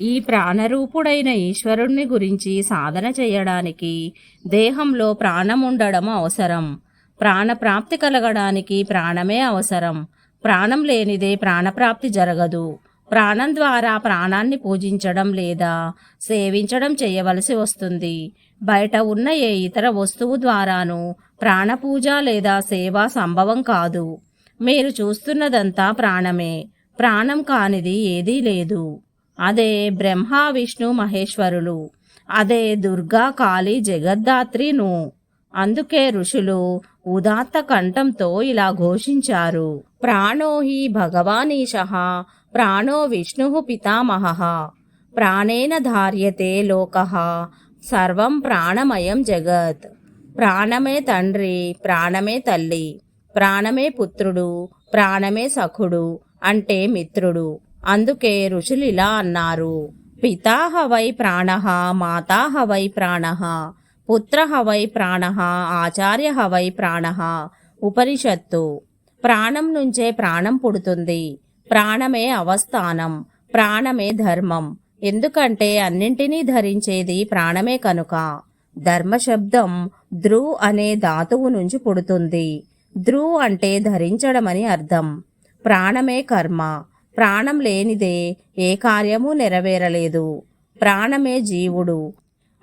ఈ ప్రాణరూపుడైన ఈశ్వరుణ్ణి గురించి సాధన చేయడానికి దేహంలో ప్రాణం ఉండడం అవసరం. ప్రాణప్రాప్తి కలగడానికి ప్రాణమే అవసరం. ప్రాణం లేనిదే ప్రాణప్రాప్తి జరగదు. ప్రాణం ద్వారా ప్రాణాన్ని పూజించడం లేదా సేవించడం చేయవలసి వస్తుంది. బయట ఉన్న ఏ ఇతర వస్తువు ద్వారాను ప్రాణపూజ లేదా సేవ సంభవం కాదు. మీరు చూస్తున్నదంతా ప్రాణమే. ప్రాణం కానిది ఏదీ లేదు. అదే బ్రహ్మ విష్ణు మహేశ్వరులు. అదే దుర్గా కాళీ జగద్ధాత్రిను. అందుకే ఋషులు ఉదాత్త కంఠంతో ఇలా ఘోషించారు. ప్రాణో హి భగవానీశ ప్రాణో విష్ణు పితామహ. ప్రాణేన ధార్యతే లోక సర్వం ప్రాణమయం జగత్. ప్రాణమే తండ్రి ప్రాణమే తల్లి. ప్రాణమే పుత్రుడు ప్రాణమే సఖుడు అంటే మిత్రుడు. అందుకే ఋషులు ఇలా అన్నారు. పితాహవై ప్రాణ మాతాహవై ప్రాణ పుత్రహవై ప్రాణ ఆచార్యహవై ప్రాణ. ఉపనిషత్తు. ప్రాణం నుంచే ప్రాణం పుడుతుంది. ప్రాణమే అవస్థానం ప్రాణమే ధర్మం. ఎందుకంటే అన్నింటినీ ధరించేది ప్రాణమే కనుక. ధర్మశబ్దం ధ్రు అనే ధాతువు నుంచి పుడుతుంది. ధ్రు అంటే ధరించడమని అర్థం. ప్రాణమే కర్మ. ప్రాణం లేనిదే ఏ కార్యము నెరవేరలేదు. ప్రాణమే జీవుడు.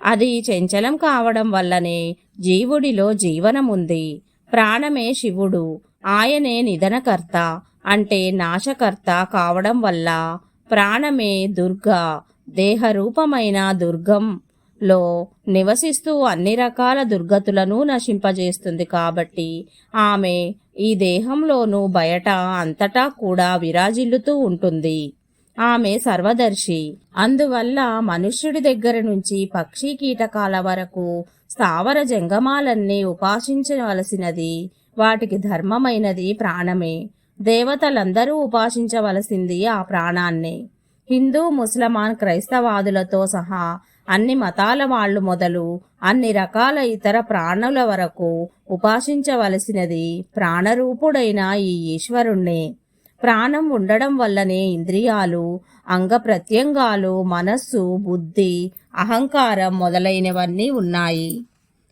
అది చంచలం కావడం వల్లనే జీవుడిలో జీవనముంది. ప్రాణమే శివుడు. ఆయనే నిధనకర్త అంటే నాశకర్త కావడం వల్ల ప్రాణమే దుర్గా దేహరూపమైన దుర్గంలో నివసిస్తూ అన్ని రకాల దుర్గతులను నశింపజేస్తుంది కాబట్టి ఆమె ఈ దేహంలోనూ బయట అంతటా కూడా విరాజిల్లుతూ ఉంటుంది. ఆమె సర్వదర్శి. అందువల్ల మనుష్యుడి దగ్గర నుంచి పక్షి కీటకాల వరకు స్థావర జంగమాలన్నీ ఉపాసించవలసినది వాటికి ధర్మమైనది ప్రాణమే. దేవతలందరూ ఉపాసించవలసింది ఆ ప్రాణాన్నే. హిందూ ముస్లమాన్ క్రైస్తవాదులతో సహా అన్ని మతాల వాళ్ళు మొదలు అన్ని రకాల ఇతర ప్రాణుల వరకు ఉపాసించవలసినది ప్రాణరూపుడైన ఈ ఈశ్వరుణ్ణే. ప్రాణం ఉండడం వల్లనే ఇంద్రియాలు అంగప్రత్యంగాలు మనస్సు బుద్ధి అహంకారం మొదలైనవన్నీ ఉన్నాయి.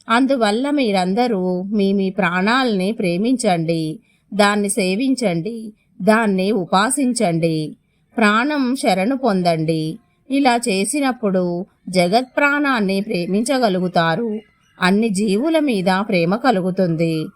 అందువల్ల మీరందరూ మీ మీ ప్రాణాల్ని ప్రేమించండి దాన్ని సేవించండి దాన్ని ఉపాసించండి ప్రాణం శరణు పొందండి. ఇలా చేసినప్పుడు జగత్ ప్రాణాన్ని ప్రేమించగలుగుతారు. అన్ని జీవుల మీద ప్రేమ కలుగుతుంది.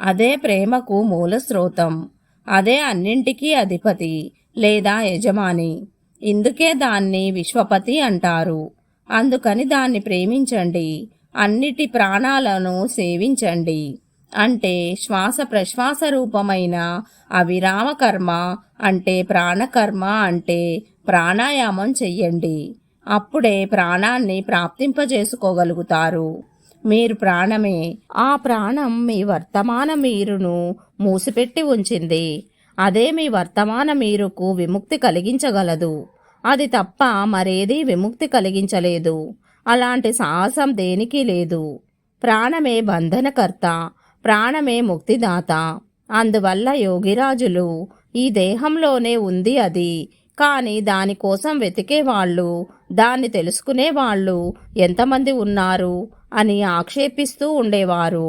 అదే ప్రేమకు మూల స్రోతం. అదే అన్నింటికీ అధిపతి లేదా యజమాని. ఇందుకే దాన్ని విశ్వపతి అంటారు. అందుకని దాన్ని ప్రేమించండి. అన్నిటి ప్రాణాలను సేవించండి. అంటే శ్వాస ప్రశ్వాస రూపమైన అవిరామ కర్మ అంటే ప్రాణకర్మ అంటే ప్రాణాయామం చెయ్యండి. అప్పుడే ప్రాణాన్ని ప్రాప్తింపజేసుకోగలుగుతారు. మీరు ప్రాణమే ఆ ప్రాణం మీ వర్తమాన మీరును మూసిపెట్టి ఉంచింది. అదే మీ వర్తమాన మీరుకు విముక్తి కలిగించగలదు. అది తప్ప మరేదీ విముక్తి కలిగించలేదు. అలాంటి సాహసం దేనికి లేదు. ప్రాణమే బంధనకర్త ప్రాణమే ముక్తిదాత. అందువల్ల యోగిరాజులు ఈ దేహంలోనే ఉంది అది. కానీ దానికోసం వెతికే వాళ్ళు దాన్ని తెలుసుకునే వాళ్ళు ఎంతమంది ఉన్నారు అని ఆక్షేపిస్తూ ఉండేవారు.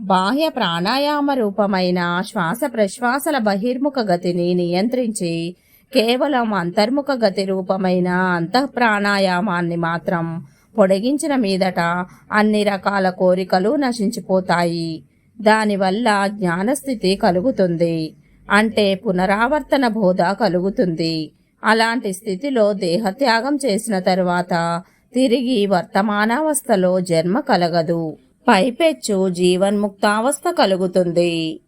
బాహ్య ప్రాణాయామ రూపమైన శ్వాస ప్రశ్వాసల బహిర్ముఖ గతిని నియంత్రించి కేవలం అంతర్ముఖ గతి రూపమైన అంతః ప్రాణాయామాన్ని మాత్రం పొడిగించిన మీదట అన్ని రకాల కోరికలు నశించిపోతాయి. దానివల్ల జ్ఞానస్థితి కలుగుతుంది. అంటే పునరావర్తన బోధ కలుగుతుంది. అలాంటి స్థితిలో దేహత్యాగం చేసిన తరువాత తిరిగి వర్తమానావస్థలో జన్మ కలగదు. పైపెచ్చు జీవన్ముక్తావస్థ కలుగుతుంది.